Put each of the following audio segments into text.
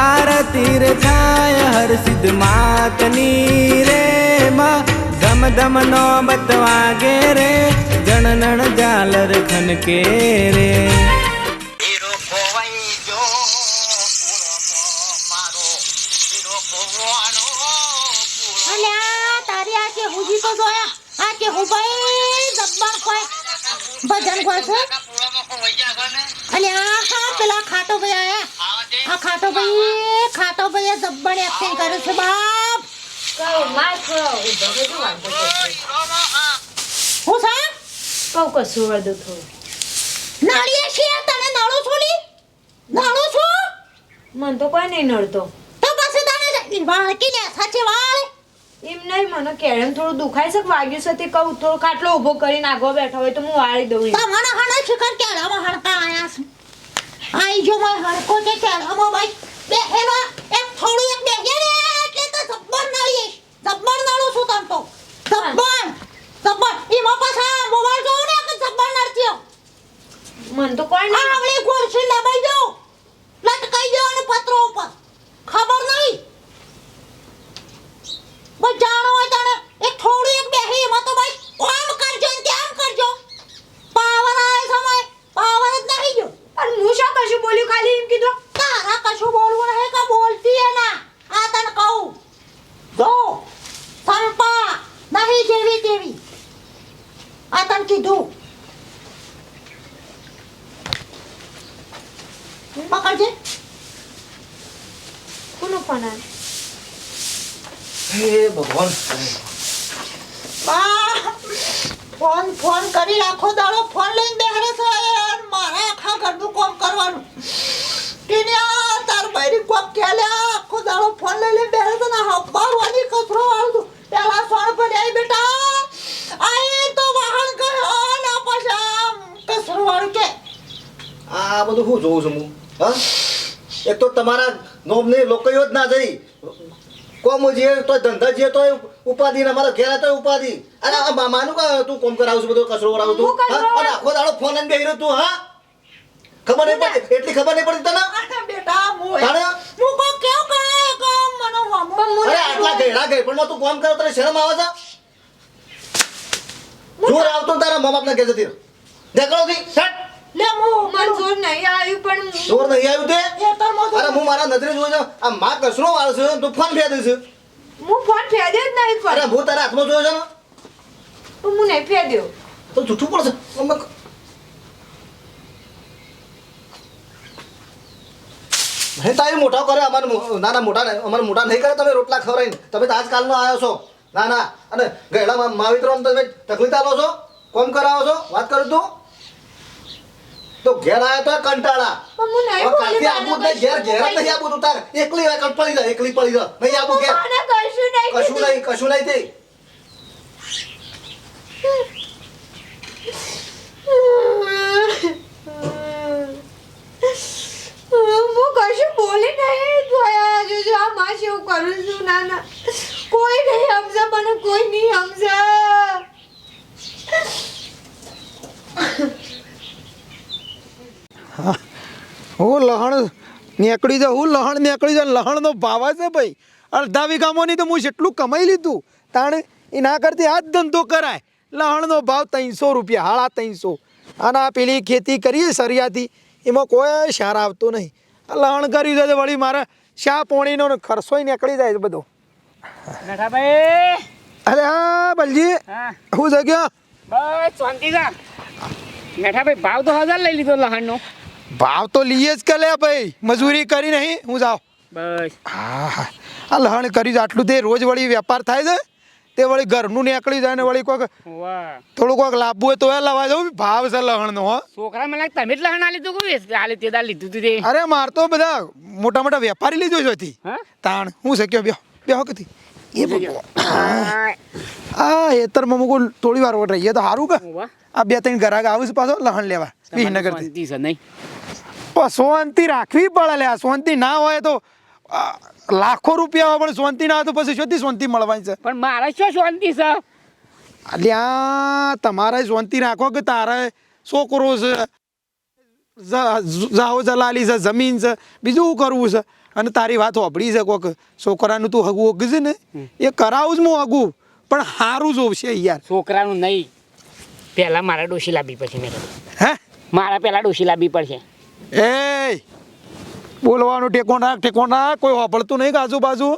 આરતી રે થાય હર સિદ્ધ માતની રે માં. ધમ ધમ નો બતવાગે રે જણનણ ઝાલર ખનકે રે. તારી આ કે હુજી તો જોયા આ કે હું ભાઈ જબ્બર કોઈ ભજન કરશો? અને પૂળામાં ખોવાઈ ગયા છે ને? અલ્યા હા પેલા ખાટો ભાઈ આયા. આ ખાટો ભાઈ ખાટો ભાઈ જબ્બર એક્ટિંગ કરે છે બાપ! હું સા કહું કશું વળદું થોડું નાળીએ છીએ તને નાળો છોલી નાળો છો? મન તો કોઈ નહીં નડતો. તો પછી તને વાળ કે સાચી સાચે વાળ. એમ નહીં મને કેળમ થોડું દુખાય છે વાગ્યું છે તે કહું થોડો ખાટલો ઊભો કરીને આગો બેઠો હોય તો હું વાળી દઉં મને હણે શિખર કેળામાં હણકા આયા છું. આઈ જો મારે હણકો કે કેળામાં ભાઈ બેહેલો એક થોડું એક બેહે રે એટલે તો જબ્બર નાળીએ જબ્બર નાળું છું તમ તો. જબ્બર જબ્બર. ઈમાં પાછા મોબાઈલ જોઉં ને કે જબ્બર નડતીઓ મન તો કોઈ ના આવડી ખુરશી લબાઈ દો લટકાઈ દો અને પત્રો ઉપર. ખબર નહીં? બસ જાણો હોય તને એ થોડી એક બેહી એમાં તો ભાઈ આમ કરજો ને તેમ કરજો. પાવર આવે સમય. પાવર જ નહીં જો અને હું શું કશું બોલ્યું ખાલી એમ કીધું તારા કશું બોલવું નહીં કે બોલતી હે ના આ તને કહું જો સંપા નહીં જેવી તેવી આ તને કીધું પકડજે કોનો ફોન આવે હે ભગવાન બા ફોન ફોન કરી આખો દાડો ફોન લઈને બેહરે છે યાર મારા આખા ઘરનું કામ કરવાનું ટીનિયા તાર બૈરી કોક કેલ્યા આખો દાડો ફોન લઈ લઈને બેહરે છે ને હબારવાની કચરો વાળું પેલા સોણ પર આઈ બેટા આઈ તો વાહન ગયો ના પછી આમ કચરો વાળું કે આ બધું શું જોઉં છું હું. હા? એક તો તમારા નોમની લોકોયો જ ના જઈ કોમ જે તો ધંધા જે તો ઉપાધિ ને અમારા ઘેર તો ઉપાધિ. અરે માનું કે તું કોમ કરાવું છું બધો કચરો કરાવું તું? અને આખો દાડો ફોન લઈને બેહી રહ્યો તું હા? ખબર નહીં પડી એટલી ખબર નહીં પડી તને? બેટા હું હું કો કેવું કાય કામ? મને હમું અરે આટલા ગયડા ગઈ પણ તું કોમ કરો તને શરમ આવે છે? જોર આવતો તારા મા બાપને કહે જતી રહો. થી શટ! લે હું મને જોર નહીં આવ્યું પણ જોર નહીં આવ્યું તે? અરે હું મારા નજરે જોઈ જાઉં આ માં કસરો વાળ છે તું ફોન ફેર દઈશ. હું ફોન જ નહીં અરે પણ હું તારા હાથમાં જોયો છે હું નહીં ફેર્યો. તો જૂઠું પડશે. નહીં તારી મોટા કરે અમારે નાના ના ના મોટા નહીં અમારે મોટા નહીં કરે તમે રોટલા ખવડાવીને. તમે તો આજકાલનો આવ્યો છો. ના ના. અને ગયેલા માવિત્રો તમે તકલીફ આવો છો? કોમ કરાવો છો? વાત કરું તું તો ઘેર આવ્યો તો કંટાળા. હું નહીં હવે આબુ જ ઘેર ઘેર બોલી નહીં. આબુ તું તાર. એકલી હોય કણ પડી જા એકલી પડી જા નહીં આબુ ઘેર. કશું નહીં કશું નહીં કશું નહીં તે હું કશું બોલી નહીં જોયા જોજો આ માં શું કરું છું ના ના. કોઈ નહીં સમજે મને કોઈ નહીં સમજે. હું. લહણ નીકળી જાઉં હું લહણ નીકળી જાઉં લહણનો ભાવ છે ભાઈ. અડધા વીઘામાંની તો હું જેટલું કમાઈ લીધું. તાણે એના કરતી આ જ ધંધો કરાય. લહણનો ભાવ ત્રણસો રૂપિયા હાળા ત્રણસો. અને આ પેલી ખેતી કરીએ સરિયાથી એમાં કોઈ શાર આવતો નહીં. આ લહણ કર્યું છે તો વળી મારે શા પોણીનો ને ખર્ચોય નીકળી જાય છે બધો. અરે હા બલજી. શું હું જગ્યા? બસ શાંતિ છે મેઠાભાઈ ભાવ તો હજાર લઈ લીધો લહાણનો. ભાવ તો લઈએ જ કે લે ભાઈ. મજૂરી કરી નહીં. હું જાઉં. બસ. હા હા. આ લહણ કરી આટલું તે રોજ વળી વેપાર થાય છે. તે વળી ઘરનું નીકળી જાય ને વળી કોઈક થોડું કોઈક લાભવું હોય તો એ લવા જવું ભાવ છે લહણનો હો. છોકરા મને તમે જ લહણ આ લીધું કોઈ હાલે તે દાળ લીધું તું તે? અરે માર તો બધા મોટા મોટા વેપારી લીધો છે હતી તાણ. હું શક્યો બ્યો બ્યો કે એ ભગવાન. આ, એતર હેતરમાં મુકુલ થોડી વાર રહીએ તો સારું કે. આ બે ત્રણ ઘરાક આવું છે પાછો લહણ લેવા. વિસનગર નહીં? પણ શાંતિ રાખવી પડે લે. શાંતિ ના હોય તો લાખો રૂપિયા હોય પણ શાંતિ ના હોય તો પછી શોધી શાંતિ મળવાની છે. પણ મારે શું શાંતિ છે? અલ્યા તમારે શાંતિ રાખો કે તારે છોકરો છે જ- જાઓ જલાલી છે જમીન છે બીજું શું કરવું છે? અને તારી વાત હોભળી છે કોક. છોકરાનું તું હગું ઓગશે ને? એ કરાવું જ હું હગું. પણ સારું જોવશે યાર. છોકરાનું નહીં. પહેલાં મારા ડોશી લાવવી પડશે મેં હે? મારા પહેલાં ડોશી લાવવી પડશે. એ બોલવાનું ટેકો નાખ ટેકો નાખ કોઈ હોભળતું નહીં આજુબાજુ.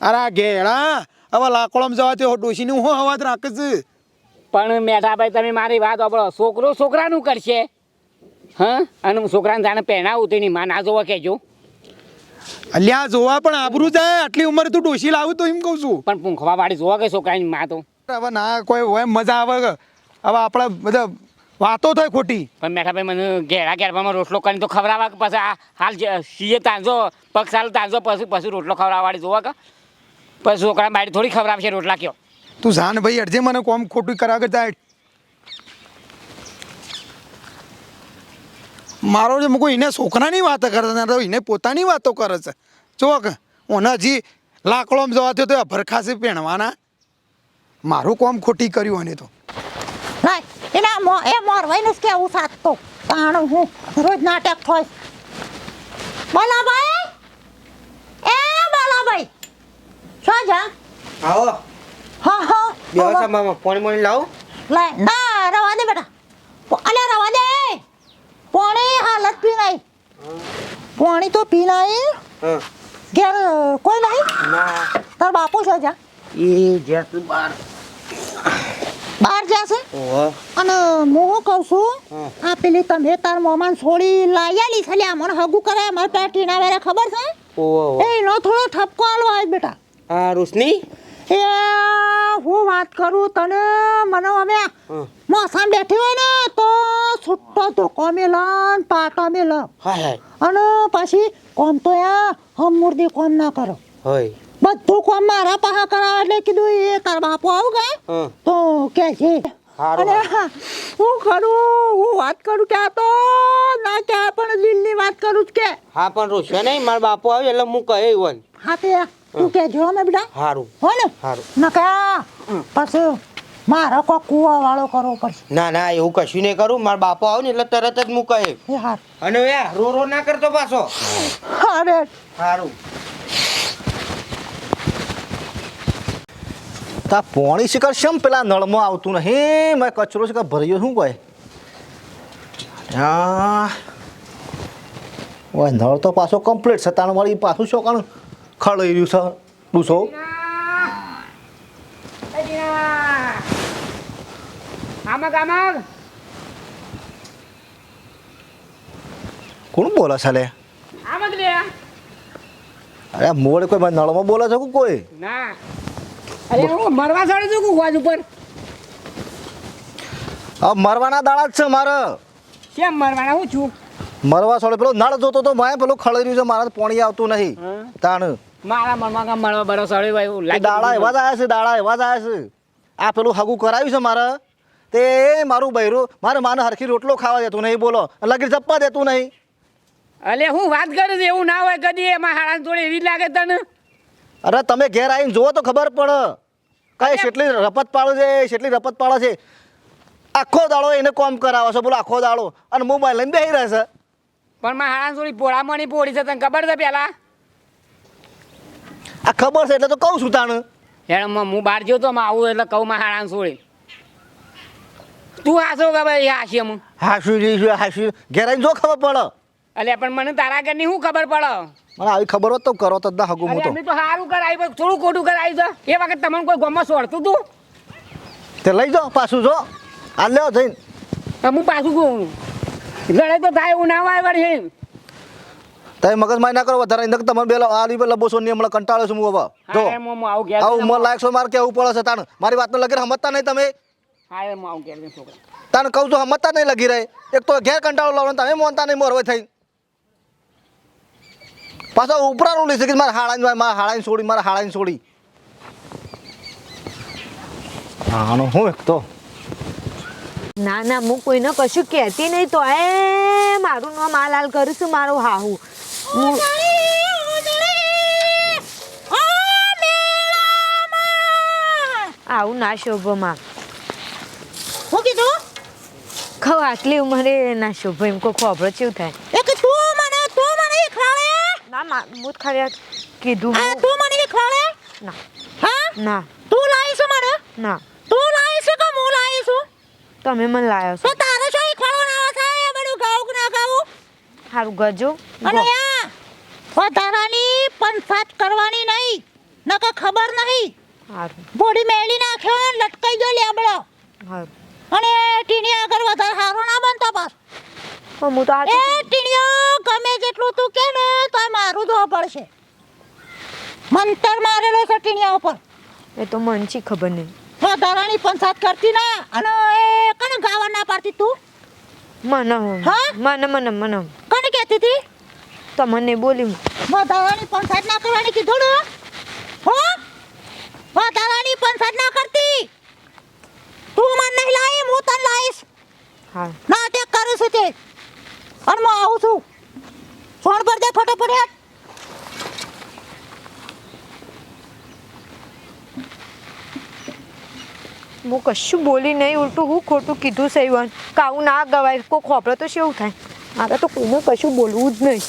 અરે આ ઘેડા હવે લાકડોમાં જવાથી ડોશીની હું હવાજ રાખે છે પણ મેઠાભાઈ તમે મારી વાત સાંભળો છોકરો છોકરાનું કરશે. હા? અને હું છોકરાને જાણે પહેણાવું તો એની માં ના જોવા કહેજો. અલ્યા જોવા પણ આબરું જાય. આટલી ઉંમરે તું ડોશી લાવું તો એમ કહું છું. પણ પૂંખવા વાળી જોવા કે છોકરાની માં તો હવે ના કોઈ હોય મજા આવે. હવે આપણે બધા વાતો થાય ખોટી. પણ મેઠાભાઈ મને ઘેરા ઘેરવામાં રોટલો કરીને તો ખવડાવવા કે પછી આ હાલ સીએ તાંજો પગ સાલ તાંજો પછી પછી રોટલો ખવડાવવાળી જોવા કે? પછી છોકરા બારી થોડી ખવડાવશે રોટલા કયો. તું જાન ભાઈ અડજે મને કોમ ખોટું કરાવે જાય. મારો જે મૂકું એને છોકરાની વાતો કરે છે તો એને પોતાની વાતો કરે છે. જો કે ઓને હજી લાકડોમાં જવા થયો તો ભરખાશે પહેણવાના. મારું કોમ ખોટી કર્યું એને તો. એના મો એ મોર વઈને કેવું સાત તો. તાણ હું રોજ નાટક થાય બોલાભાઈ? એ બોલાભાઈ શું જા આવો. હા હા. વ્યવસ્થા મામા પાણી મોણી લાવો? લે ના રવા દે બેટા. અલે રવા દે. પાણી હાલત પી નહીં પાણી તો પી હા. ઘેર કોઈ નહીં? ના. તાર બાપુ છે જા એ જેતું બાર બહાર જશે? અને હું શું કહું છું. આ પેલી તમે તાર મોમાન છોડી લાયાલી છે લ્યા. મને હગું કરે મારે પેલા ટીના વેરે ખબર છે? એ એનો થોડો ઠપકો આલો આજ બેટા. આ રોશની? એ હું વાત કરું તને? મને અમે. મોસામ બેઠી હોય ને તો છૂટો ધોકો મેલન પાટો મેલ હાય હાય. અને પછી કોમ તો યા હમ મુર્દી કોમ ના કરો. હોય. બધું કોમ મારા પાહા કરાવે એટલે કીધું એ તાર બાપુ આવું ગયા તો કે છે. અને હું કરું હું વાત કરું કે આ તો ના કે પણ દિલની વાત કરું કે. હા પણ રોશે નહીં મારા બાપુ આવે એટલે હું કહે વન હા તે તું કે જો ને બેટા. હારું. હો ને. હારું. નકા પછી મારો કો કુવા વાળો કરવો પડશે. ના ના એવું કશું નહીં કરું. મારા બાપુ આવે ને એટલે તરત જ હું કહે. અને યા રો રો ના કરતો પાછો. અરે. હારું. તા પોણી શિકાર શેમ પેલા નળમાં આવતું નહીં? મેં કચરો શિકાર ભર્યો શું કોઈ હા ઓય નળ તો પાછો કમ્પ્લીટ છે વાળી પાછું શોકાણ કાણ ખળઈ રહ્યું છે ડૂસો. કોણ બોલે છે લે? અરે મોડે કોઈ નળમાં બોલે છે કોઈ? ના. અરે હું મરવા સાડે છું કુવાજ ઉપર? આ મરવાના દાડા જ છે મારે. કેમ મરવાના? હું છું. મરવા સોળે પેલો નળ જોતો તો માય પેલો રહ્યું છે મારા પોણી આવતું નહીં. તાણ. મારા મનમાં કામ મળવા બરો સળે ભાઈ દાડા એવા જ આવ્યા છે દાડા એવા જ આવ્યા છે. આ પેલું હગું કરાવ્યું છે મારે. તે મારું બૈરું મારે માને હરખી રોટલો ખાવા દેતું નહીં બોલો. લગી જપ્પા દેતું નહીં. અલે હું વાત કરું છું એવું ના હોય કદી. એમાં હાડા જોડે એવી લાગે તને. અરે તમે ઘેર આવીને જુઓ તો ખબર પડે. કઈ કેટલી રપત પાડો છે કેટલી રપત પાડો છે. આખો દાડો એને કોમ કરાવો છો બોલો આખો દાડો. અને મોબાઈલ લઈને બેસી રહેશે પણ માં હાડા જોડી પોળા મણી પોળી છે તને ખબર છે પેલા? આ ખબર છે એટલે તો કહું છું તાણ. હેડ હું બહાર ગયો તો માં આવું એટલે કહું માં હાડા તું હાસો કે ભાઈ હાસી હું? હાસી રહ્યું હાસી. ઘેર જો ખબર પડે. અલે પણ મને તારા ઘરની શું ખબર પડે? મને આવી ખબર હોત તો કરો તો દા ના મોટો તો. અમે તો સારું કરાવી પણ થોડું ખોટું કરાવી છે એ વખત તમને કોઈ ગમમાં સોડતું તું? તે લઈ જાઓ પાછું જો. આ લ્યો જઈને. તો હું પાછું કહું લડાઈ તો થાય એવું ના હોય વળી. તમે મગજ મારી ના કરો વધારે ઇન્દક તમારે બે આ લીબે લબોસો ની હમણાં કંટાળો છું હું હવે. જો. આવું ઘેર લાયક છો મારે કેવું પડે છે તાણ? મારી વાતને લગી સમજતા નહીં તમે. હા એમ આવું ઘેર છોકરા તાને કહું છું સમજતા નહીં લગી રહે. એક તો ઘેર કંટાળો લાવવાનો તમે મોનતા નહીં મોરવે થઈ પાછો ઉપરાનું લઈ શકે મારા હાળાની મારા હાળાની છોડી મારા હાળાની છોડી આનો હું એક તો. ના ના હું કોઈને કશું કહેતી નહીં તો એ મારું નામ આ હાલ કરું છું મારું હાહુ. હું આવું ના શોભમાં. હું કીધું? ખવ આટલી ઉંમરે ના શોભ એમ કોઈ ખોબરો ચેવું થાય? એક તું મને તું મને ખરાવે ના મા- હું. ખાલી આ કીધું આ તું મને ખીખવાડે ના. હા? ના. તું લાવી છે મને ના. તું લાવી છે કે હું લાવી છું? તમે મને લાવ્યો છો. તારે શું ખીખવાડવાનું આવે છે એ બધું ગાવું કે ના ગાવું સારું ગજો. અને આ વધારાની પંચાત કરવાની નહીં નકર ખબર નહીં. સારું બોડી મેલી નાખ્યો ને લટકાઈ ગયો લેબડો. સારું અને ટીણી આગળ વધારે સારો ના બનતો પાસ હું તો આ એ ટીણીઓ ગમે જેટલું તું કે ને તો મારું ધો પડશે મંતર મારેલો છે ટીણીયા ઉપર. એ તો મનચી ખબર નહીં. વધારાની પંચાત કરતી ના અને એ કને ગાવા ના પાડતી તું? મને હા? મને મને મને. કને કહેતી હતી? તમને બોલી હું. વધારાની પંચાત ના કરવાની કીધું ને? હો? વધારાની પંચાત ના કરતી? તું મને નહીં લાવી હું તને લાવીશ. હા. ના તે કરું છું તે. અને હું આવું છું. ફોન પર દે ફટાફટ. હેઠ. હું કશું બોલી નહીં ઉલટું હું ખોટું કીધું છે ઈવન. કાવું ના ગવાય કોઈ ખોપડો તો શું થાય? મારે તો કોઈને કશું બોલવું જ નહીં.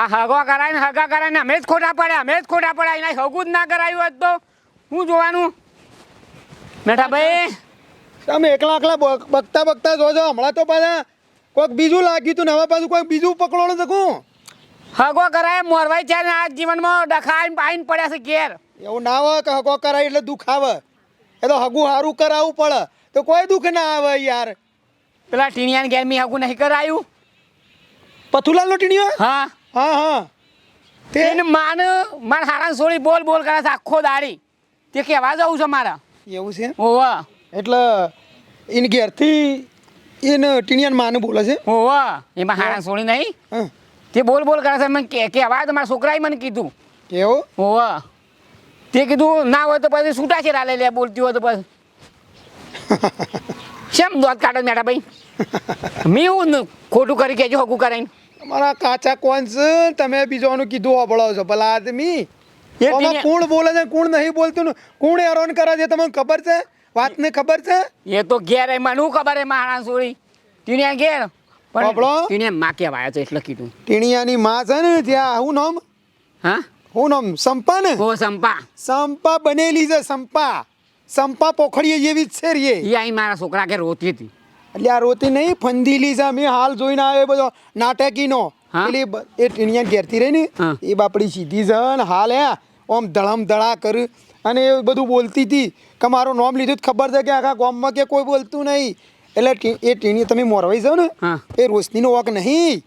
આ હગો કરાય ને હગા કરાય ને અમે જ ખોટા પડ્યા અમે જ ખોટા પડ્યા. એના હગું જ ના કરાયું હોત તો શું જોવાનું? બેઠા ભાઈ તમે એકલા એકલા બગતા બગતા જોજો. જો હમણાં તો પાછા કોઈક બીજું લાગ્યું તું નવા પાછું કોઈક બીજું પકડો તો કોણ? હગો કરાય મોરવાઈ છે ને આ જીવનમાં ડખાઈને પાઈને પડ્યા છે ઘેર. એવું ના હોય કે હગો કરાય એટલે દુઃખ આવે. એ તો હગું સારું કરાવવું પડે. તો કોઈ દુઃખ ના આવે યાર. પેલા ટીણિયાને ઘેર મેં હગું નહીં કરાયું. પથુલાલ નો ટીણીઓ હા. હા હા. તે માન માન માર હારા સોળી બોલ બોલ કરે છે આખો દાડી. તે કહેવા જવું છે મારા. એવું છે ઓવા એટલે ઇન ઘેરથી એને ટીણિયાન માને બોલે છે. ઓવા એમાં હારા સોળી નહીં? તે બોલ બોલ કરે છે. મને કે કહેવા તો મારા છોકરાએ મને કીધું. એવું ઓવા તે કીધું ના હોય તો પછી છૂટા છે રાલે લે બોલતી હોય તો પછી. કેમ દોત કાઢો મેડા ભાઈ? મેં હું ખોટું કરી કેજો હગું કરાઈને. તમારા કાચા કોણ છે? તમે બીજાનું કીધું હોબળો છો ભલા આદમી. કોણ બોલે છે કોણ નહીં બોલતું કોણ એરોન કરે છે તમને ખબર છે? વાતને ખબર છે? એ તો ઘેર એ મને શું ખબર એ મારા સોળી? ટીણિયા ઘેર? પણ ટીણિયા માં કહેવાય છે એટલે કીધું. ટીણિયાની માં છે ને ત્યાં હું નામ? હા? હું નામ? સંપા ને? ઓ સંપા. સંપા બનેલી છે સંપા. સંપા પોખડીએ જેવી જ છે રે. એ અહીં મારા છોકરા ઘેર રોતી હતી. એટલે આ રોતી નહીં ફંદીલી છે મેં હાલ જોઈને આવ્યો બધો નાટકીનો? એટલે એ ટીણિયા ઘેરથી રહી ને એ બાપડી સીધી છે ને હાલ હે ઓમ ધળમ ધડા કર અને એ બધું બોલતી હતી કે મારું નામ લીધું જ ખબર છે કે આખા ગામમાં કે કોઈ બોલતું નહીં. એટલે એ ટીણી તમે મોરવાઈ જાવ ને. એ રોશનીનો ઓક નહીં.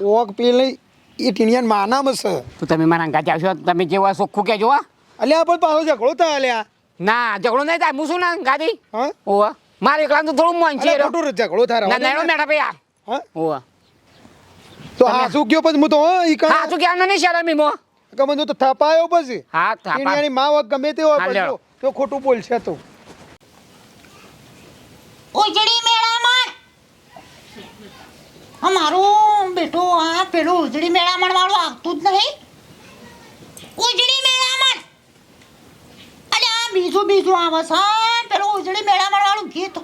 ઓક પેલી એ ટીણિયા માનામ છે તો તમે મારા અંગાત છો તમે જેવા ચોખ્ખું કહેજો હા અલ્યા પણ પાછો ઝઘડો થાય અલ્યા. ના ઝઘડો નહીં થાય હું શું ના ગાદી હા? ઓવા મારે એકલા તો થોડું મન છે ખોટું ઝઘડો થાય ના ને. ભાઈ આ. હા? ઓવા તો હા સુખ્યો ગયો પછી હું તો હા ઈ હા શું કહેવાનું નહીં શરમ ઈમો કે તો થપાયો પછી. હા થાપા. માવ ગમે તે હોય પણ તો ખોટું બોલશે તું. ઉજળી મેળામાં અમારું બેટું આ પેલું ઉજળી મેળામણ વાળું આવતું જ નહીં. ઉજળી મેળામણ. અરે આ બીજું બીજું આવે છે પેલું ઉજળી મેળામણ વાળું ગીત.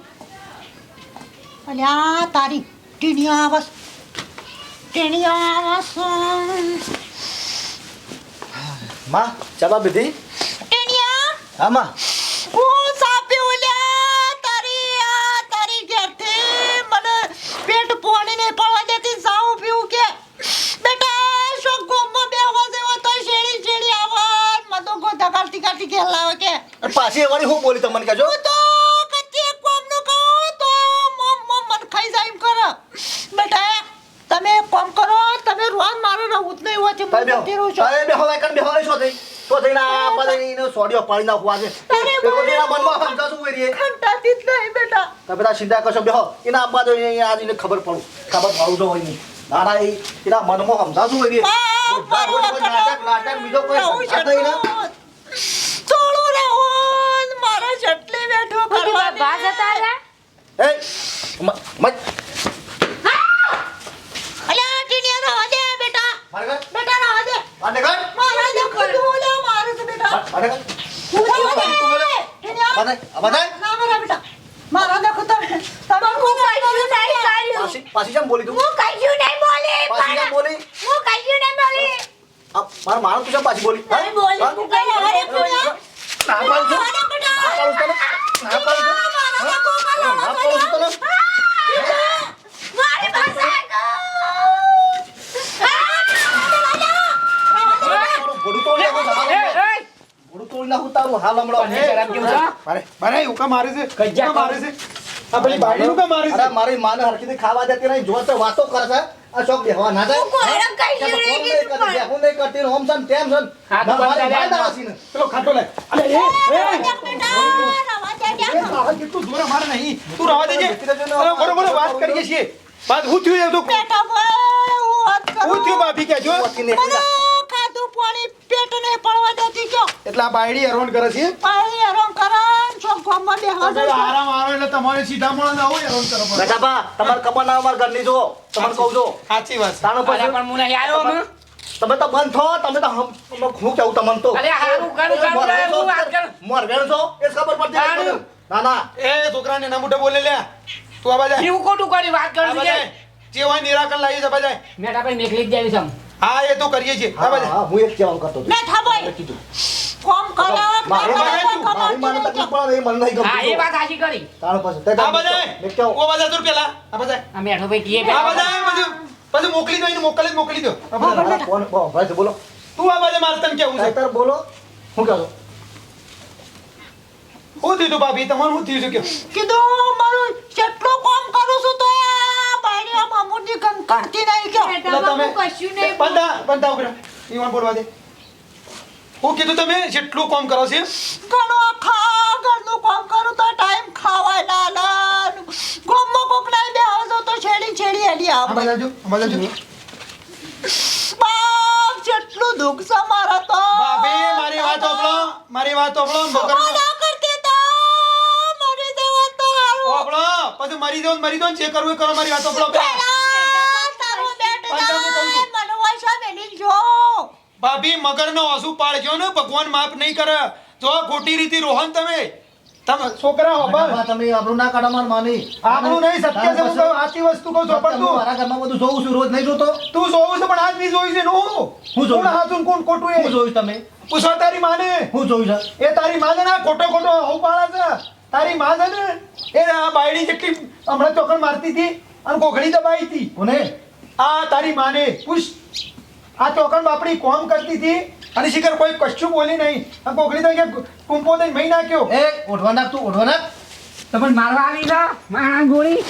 અરે આ તારી ટીણી આવે ટીણી ટીણીયા આવે છે. માં ચાબા બીધી ટીણીયા હા માં. હું સાપ્યો લ્યા તારી આ તારી ઘેરથી મને પેટ પોણીને પડવા દેતી સાવ પીવું કે. બેટા શું ગોમમાં બેહવા જેવો તો શેડી શેડી આવા મને તો ગોધા કાઢતી ઘેર લાવે કે. પાછી એ વાળી હું બોલી તમને કહેજો? તો છે પણ રહું છું તારે બેહો એકન બેહો એ શું થઈ. તો થઈને આ એને સોડિયો પાડી નાખવા છે એ એના મનમાં સમજા શું કરીએ? ખંટાતી જ નહીં બેટા. તમે બેટા સીધા કશો બેહો. એના આબા તો અહીંયા આજ એને ખબર પડું. ખબર પડું તો હોય નહીં. ના ના એ એના મનમાં સમજા શું કરીએ? નાટક નાટક બીજો કોઈ સમજાતો ય ના. રહું મારા જટલે બેઠો બા કરવાની. હતા રે એ મ- મ- અલ્યા, ટીનિયા રહવા દે, બેટા. મારે કર. બેટા, રહવા દે. મારે કર. મારા દેખું તું લે, મારું છે, બેટા. મારે કર. રહવા દે. તું. બધાય, આ બધાય? ના, મારા બેટા. મારા દેખું તમે. તમે હું કશું નહીં કર્યું પાછી પાછી બોલી તું હું કશું નહીં બોલી પાછી બોલી હું કશું નહીં બોલી આ મારા માણસ તું પાછી બોલી બોલી હા? હું અરે બોલ્યા ના પાડું ના પાડું ના પાડું છું. હા? ના પાડું છું તને. મારી પાસે તારું ભોડું તોડી નાખું તારું. ભોડું હાલ હમણાં. શરમ કેવું છે? અરે, અરે, એવું કા મારે છે કઈ જા. મારે છે આ પેલી બાયડીનું કા મારે છે અરે મારી માને હરખીથી ખાવા દેતી નહીં જો તો વાતો કરે છે આ શોખ બેહવા ના જાય કોઈરમ કઈ કે જીવડે ફોન નહીં કીધું કરતી, પણ. બેહું નહીં કરતી ને ઓમ છે ને તેમ છે ને. હા, તો ના, મારી બંધ વાત ને. પેલો ખાટો લે અરે એ એ બેટા, રવા દે, એ બેટા. તારા કેટલું જોર મારે નહીં તું રવા દેજે મૂકી દેજો ને. અરે બરોબર વાત કરીએ છીએ વાત હું થયું એ તો બેટા ભાઈ હું વાત કરું હું થયું બાપી કહેજો મને પાણી પેટ ને પડવા દેતી જો. એટલે આ બાયડી હેરાન કરે છે? બાયડી હેરાન કરે છો ગામમાં બેહવા તમે દે આરામ આવે એટલે તમારે સીધા મળે ના હોય હેરાન કરો બેટા બા તમાર ખબર ના અમાર ઘરની જો તમને કહું જો સાચી વાત તાણો પર પણ હું નહીં આવ્યો અમે. તમે તો બંધ થો તમે તો હું કેવું તમને તો? અરે હારું કરું કરું હું વાત કરું. મોરવેણ છો એ ખબર પડતી. ના ના. એ છોકરાને એના મોઢે બોલે લે. તું આ બાજા એવું કોટું કરી વાત કરું છું જે હોય નિરાકરણ લાવી છે બાજા મેટા ભાઈ મેકલી જ જાવી છે હા એ તો કરીએ છીએ. હા, હા, હું એક કહેવાનું કરતો હતો. બેઠા ભાઈ કીધું. ફોન કરાવ મારે મારે મારી માને તકલીફ નહીં પડે એ મને નહીં હા એ વાત સાચી કરી. તાણું પછી. તે આ બાજા મેં કહ્યું, ઓ બાજા દૂર પેલા આ બાજા આ મેઠો ભાઈ કીએ આ બાજા બધું. પછી મોકલી દો એને મોકલી જ મોકલી દો. આ. હા, કોણ? બો, ભાઈ બોલો. તું આ બાજા મારે તને કેવું છે? તાર બોલો. શું કહો હું દીધું ભાભી? તમારું હું થયું છે કે કીધું મારું કેટલો કામ કરું છું તો મામૂલી કામ કરતી નહીં કે? એટલે હું કશું નહીં બંધા બંધા ઉઘરા ઈવન બોલવા દે. હું કીધું તમે જેટલું કામ કરો છે ઘણું આખા ઘરનું કામ કરું તો ટાઈમ ખાવાય ના ગોમો કોક નહીં બેહો છો તો છેડી છેડી હેડી આવ આવે બાજા જો બાપ જેટલું દુઃખ છે મારા તો. બાબે મારી વાત ઓપલો મારી વાત ઓપલો મગર ના કરતી તો મરી જવા તો હારું. ઓપડો પછી મરી દો મરી દો ને જે કરવું કરો મારી વાત ઓપડો પેલા તારું બેટ પણ તમે કહું છું. જાય, મને વૈસા મેલી જો ભાભી મગર નો હસુ પાડજો ને ભગવાન માફ નહીં કરે. જો ખોટી રીતે રોહન તમે તમે છોકરા બા, તમે આપણું ના કાઢો માર માની. આપણું નહીં સત્ય છે હું કહું, સાચી વસ્તુ કહું છું પણ હું તું મારા ઘરમાં બધું જોઉં છું રોજ નહીં જોતો? તું જોવું છે પણ આજ છે ને હું? હું જોયું? કોણ ખોટું હું જોયું તમે. પૂછો તારી માને. હું જોયું છે. એ તારી માં છે ને ખોટો ખોટો હું છે. તારી માં છે ને. એ આ બાયડી જેટલી હમણાં ચોકડ મારતી હતી અને કોઘડી દબાઈ હતી. કોને? આ તારી માને. પૂછ. આ ચોકન બાપડી કોમ કરતી હતી. અને શિખર કોઈ કશું બોલી નહીં. આ કોકડી તો કે કુંપો દઈ મહી નાખ્યો. એ ઓઢવા નાખ તું ઓઢવા નાખ. તો પણ મારવા આવી છે મારા ગોળી.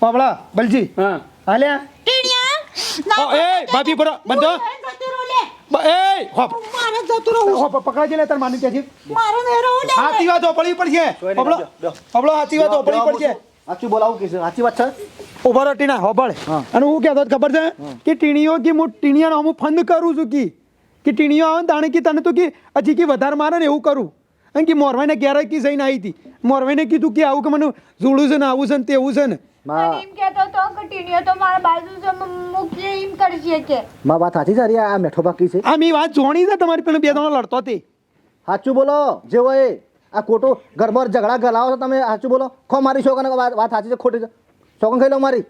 પાપડા બલજી. હા. હાલ્યા. ટીણિયા, ઓ, એ, ભાભી, પર બંધો. હું. જતી રહું લે. બ- એ હોપ. મારે જતું રહું. હોપ પકડાજે ને તાર માની ત્યાંથી. મારે ને વાત હોપડવી પડશે. બેસો. પબલો સાચી વાત હોપડવી પડશે. હાથી બોલાવું કે હાથી વાત છે? ઊભા રહો ટીના હોબળ અને હું કહેતો ખબર છે કે ટીણીઓ કે હું ટીણીયાનો હું ફંદ કરું છું કી? કે ટીણીઓ આવે ને તાણે કે તને તો કે હજી કે વધારે મારે ને એવું કરું. અને કે મોરવાઈને ક્યારે કી જઈને આવી હતી. મોરવાઈને કીધું કે આવું કે મને જોડું છે ને આવું છે ને તેવું છે ને. માં વાત સાચી છે આ મેઠો બાકી છે. આ મી વાત જોણી છે તમારી પેલો બે ત્રણ લડતો હતી સાચું બોલો જે હોય આ ખોટું ઘરમાં ઝઘડા ગલાવો છો તમે સાચું બોલો. ખો મારી શોકન વાત વાત સાચી છે ખોટી છે. શોકન ખાઈ લો મારી.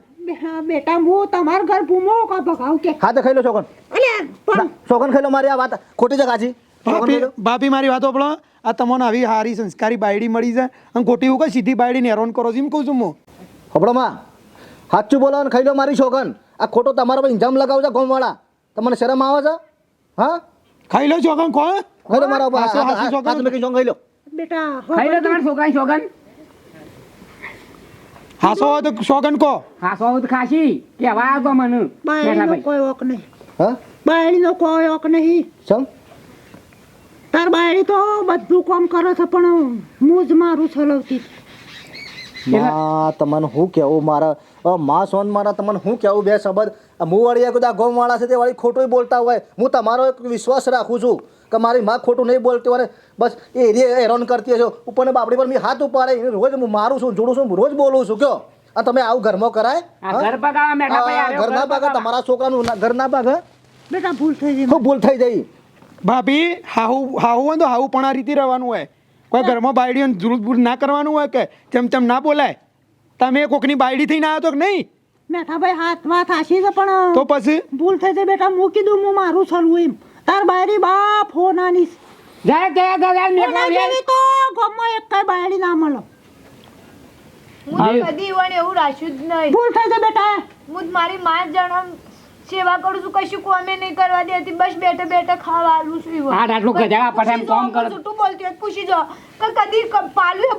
બેટા હું તમારા ઘર ભૂમો કા ભગાવ કે? હા તો ખાઈ લો શોકન અલે પણ ખાઈ લો મારી આ વાત ખોટી છે કાચી. ભાભી ભાભી મારી વાતો હોપળો આ તમને આવી હારી સંસ્કારી બાયડી મળી છે. અને ખોટી હું કઈ સીધી બાયડી નેરોન કરો છો એમ કહું છું હું. હબળો માં સાચું બોલો અને ખાઈ લો મારી છોકન આ ખોટો તમારા પર ઇન્જામ લગાવજો છો ગોમવાળા. તમને શરમ આવે છે? હા? ખાઈ લો ચોકન કોણ ખાઈ લો મારા ઉપર. ખાઈ લો. બેટા ખાઈ લો તમારા છોકરા છોકન હાસો હોય તો શોગન કહો. હાસો હોય તો ખાસી કે હવા આવતો મને. મેઠા કોઈ ઓક નહીં. હા? બાયડીનો કોઈ ઓક નહીં. સમ તાર બાયણી તો બધું કામ કરે છે પણ હું જ મારું ચલાવતી. માં તમને હું કેવું? મારા માં સોન મારા તમને હું કેવું? બે શબ્દ આ હું વળી આ બધા ગોમવાળા છે તે વળી ખોટું બોલતા હોય. હું તમારો એક વિશ્વાસ રાખું છું કે મારી માં ખોટું નહીં બોલતી હોય બસ એ એરિયા હેરાન કરતી હશે. ઉપર બાપડી પર મેં હાથ ઉપાડે એને રોજ હું મારું છું જોડું છું રોજ બોલું છું કયો? આ તમે આવું ઘરમાં કરાય? ઘર ના ભાગે તમારા છોકરાનું ઘરના ઘર ના ભાગે બેટા ભૂલ થઈ ગઈ. ભૂલ થઈ જાય ભાભી હાહુ હાહુ હોય તો હાહુ પણ આ રીતે રહેવાનું હોય. કોઈ ઘરમાં બાયડીઓ જૂર બૂર ના કરવાનું હોય કે તેમ તેમ ના બોલાય. તમે કોકની બાયડી થઈને આવ્યો તો કે નહીં? મેઠાભાઈ હાથમાં થાશી છે પણ તો પછી? ભૂલ થઈ છે બેટા મૂકી દઉં હું મારું સલવું એમ. તાર બાયરી બા ફોન આની જાય ગયા ગયા જેવી તો ગમો એક કઈ બાયરી ના મળો. હું કદી ઈવન એવું રાખ્યું જ નહીં. ભૂલ થઈ છે બેટા. હું મારી માં જણમ સેવા કરું છું કશું કોમે નહીં કરવા દેતી. બસ બેઠે બેઠે ખાવા આલું છું હા, આટલું ગધેડા પઠાણ કામ કરે. છૂટું બોલતી હોય પૂછી જો. કે કદી ક- પાલુએ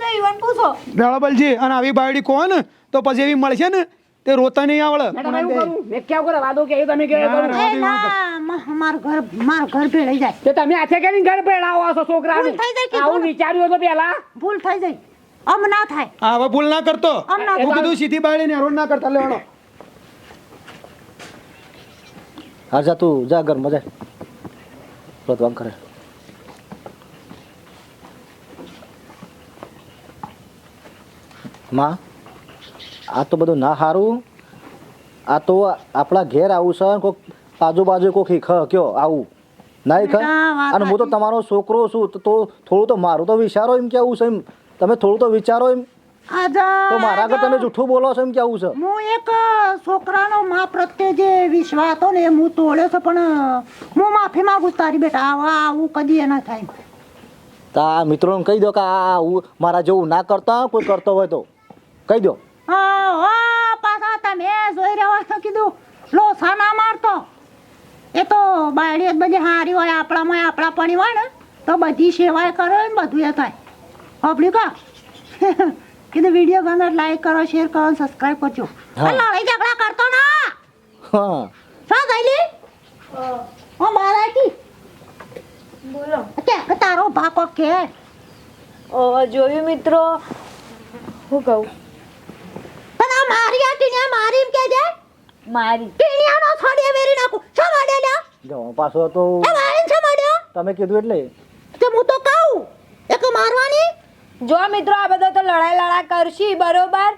છે ઈવન પૂછો. દળબલજી અને આવી બાયડી ને તો પછી એવી મળશે ને? તે રોતા નહીં આવડે મેડમ એવું કરું. મેં ક્યાં કરો વાદો કે તમે કે કરું. એ ના મ- માર ઘર માર ઘર ભેળાઈ જાય. તે તમે આછે કરીને ઘર પેડાવો છો છોકરાનું. ભૂલ થઈ કીધું આવું. વિચાર્યું હતું પેલા. ભૂલ થઈ જાય. આમ ના થાય. હા હવે ભૂલ ના કરતો. આમ ના હું કીધું સીધી બાળી ને રોડ ના કરતા લેવાનો હા જા તું જા ઘરમાં જા પ્રત વાંગ કરે. માં? આ તો બધું ના સારું આ તો આપણા ઘેર આવું છે કોઈક આજુબાજુ કોક ખ કયો આવું. નહીં ખ? અને હું તો તમારો છોકરો છું તો થોડું તો મારું તો વિચારો એમ કેવું છે એમ. તમે થોડું તો વિચારો એમ. તો મારા આગળ તમે જૂઠું બોલો છો એમ કેવું છે? હું એક છોકરાનો મા પ્રત્યે જે વિશ્વાસ હતો ને એ હું તોડ્યો છે પણ હું માફી માંગુ તારી બેટા. આવા કદી એના થાય. તા મિત્રોને કહી દો કે આ મારા જેવું ના કરતા કોઈ કરતો હોય તો. કહી દો. પાછા તમે જોઈ રહ્યા છો કીધું લોસા ના મારતો. એ તો બાયડી જ બધી હારી હોય આપણામાં આપણા પણી હોય ને તો બધી સેવાય કરો ને બધું એ થાય. આપણી કા કીધું વીડિયો ગમે લાઈક કરો શેર કરો સબસ્ક્રાઈબ કરજો. લડાઈ ઝઘડા કરતો ના. હા. ગયેલી ઓ મારા કી બોલો. કે તારો બાપો કે. ઓ, જોયું મિત્રો? હું કહું? મારી આ ટીણિયા મારી એમ કે દે મારી. ટીણિયાનો છોડીએ વેરી નાખું. માડે લ્યા? જો પાછો તો એ માડ્યો તમે કીધું એટલે. તે હું તો કહું એક મારવાની? જો મિત્રો આ બધો તો લડાઈ લડા કરશી બરોબર?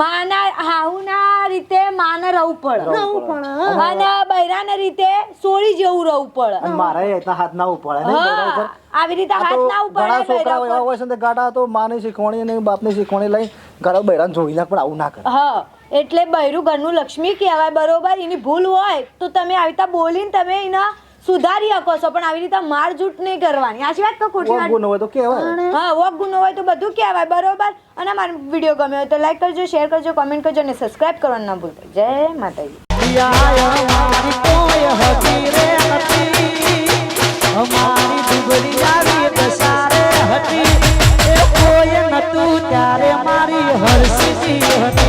માના હાહુના રીતે માને રહવું પડે. રહું પડે. અને બૈરાના રીતે સોળી જેવું રહવું પડે. મારે એટલા હાથ ના. હા, આવી રીતે હાથ ના ના ઘણા ઉપાડે છોકરા એવા. હોય છે ગાડા તો માની શીખવાણી અને બાપની શીખવાણી લઈ ઘણા બૈરાને જોઈ નાખ પણ આવું ના કરે. હા એટલે બૈરું ઘરનું લક્ષ્મી કહેવાય બરોબર? એની ભૂલ હોય તો તમે આવી રીતે બોલીને તમે એને સુધારી શકો છો પણ આવી રીતે મારજૂટ નહીં કરવાની. આ સિવાય ખોટી વાત ગુનો હોય તો કહેવાય. હા વોક ગુનો હોય તો બધું કહેવાય બરોબર? અને મારો વીડિયો ગમ્યો હોય તો લાઈક કરજો શેર કરજો કમેન્ટ કરજો અને સબસ્ક્રાઇબ કરવાનું ન ભૂલતા. જય માતાજી. ત્યારે મારી હર્ષિતી હતી.